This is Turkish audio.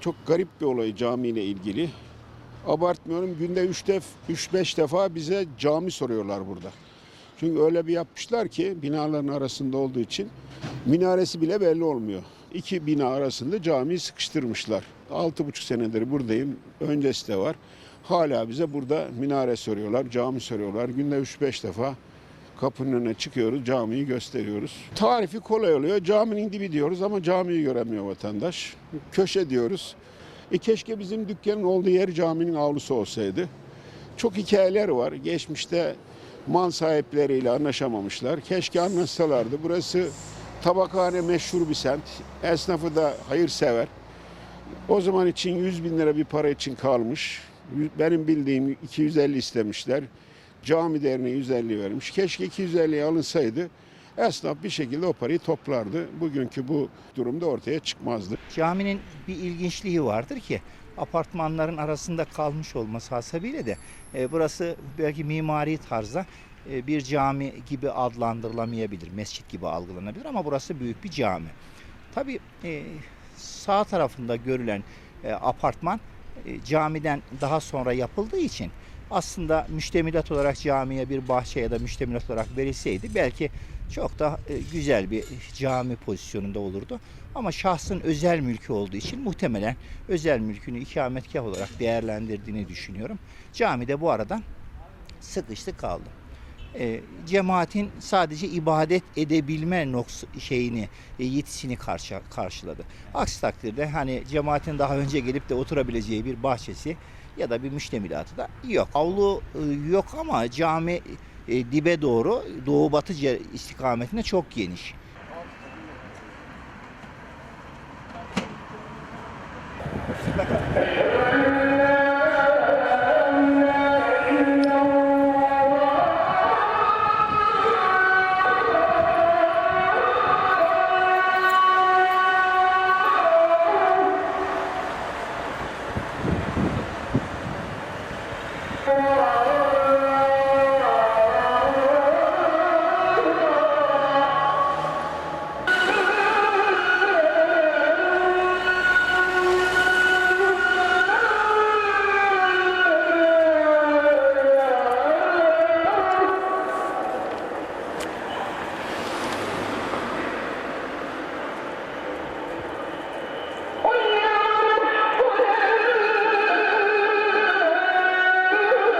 çok garip bir olay camiyle ilgili. Abartmıyorum günde 3-5 defa bize cami soruyorlar burada. Çünkü öyle bir yapmışlar ki binaların arasında olduğu için minaresi bile belli olmuyor. İki bina arasında camiyi sıkıştırmışlar. 6,5 senedir buradayım. Öncesi de var. Hala bize burada minare soruyorlar, cami soruyorlar. Günde 3-5 defa kapının önüne çıkıyoruz, camiyi gösteriyoruz. Tarifi kolay oluyor. Caminin dibi diyoruz ama camiyi göremiyor vatandaş. Köşe diyoruz. E keşke bizim dükkanın olduğu yer caminin avlusu olsaydı. Çok hikayeler var. Geçmişte mal sahipleriyle anlaşamamışlar. Keşke anlaşsalardı. Burası tabakhane meşhur bir semt. Esnafı da hayırsever. O zaman için 100 bin lira bir para için kalmış. Benim bildiğim 250 istemişler. Cami derneği 150 vermiş. Keşke 250 alınsaydı esnaf bir şekilde o parayı toplardı. Bugünkü bu durumda ortaya çıkmazdı. Caminin bir ilginçliği vardır ki apartmanların arasında kalmış olması hasebiyle de e, burası belki mimari tarzda e, bir cami gibi adlandırılamayabilir, mescit gibi algılanabilir ama burası büyük bir cami. Tabii e, sağ tarafında görülen e, apartman e, camiden daha sonra yapıldığı için aslında müştemilat olarak camiye bir bahçe ya da müştemilat olarak verilseydi belki çok da e, güzel bir cami pozisyonunda olurdu. Ama şahsın özel mülkü olduğu için muhtemelen özel mülkünü ikametgah olarak değerlendirdiğini düşünüyorum. Cami de bu aradan sıkıştı kaldı e, cemaatin sadece ibadet edebilme noks şeyini e, yetisini karşı, karşıladı. Aksi takdirde hani cemaatin daha önce gelip de oturabileceği bir bahçesi ya da bir müştemilatı da yok. Avlu e, yok ama cami e, dibe doğru doğu batı istikametine çok geniş.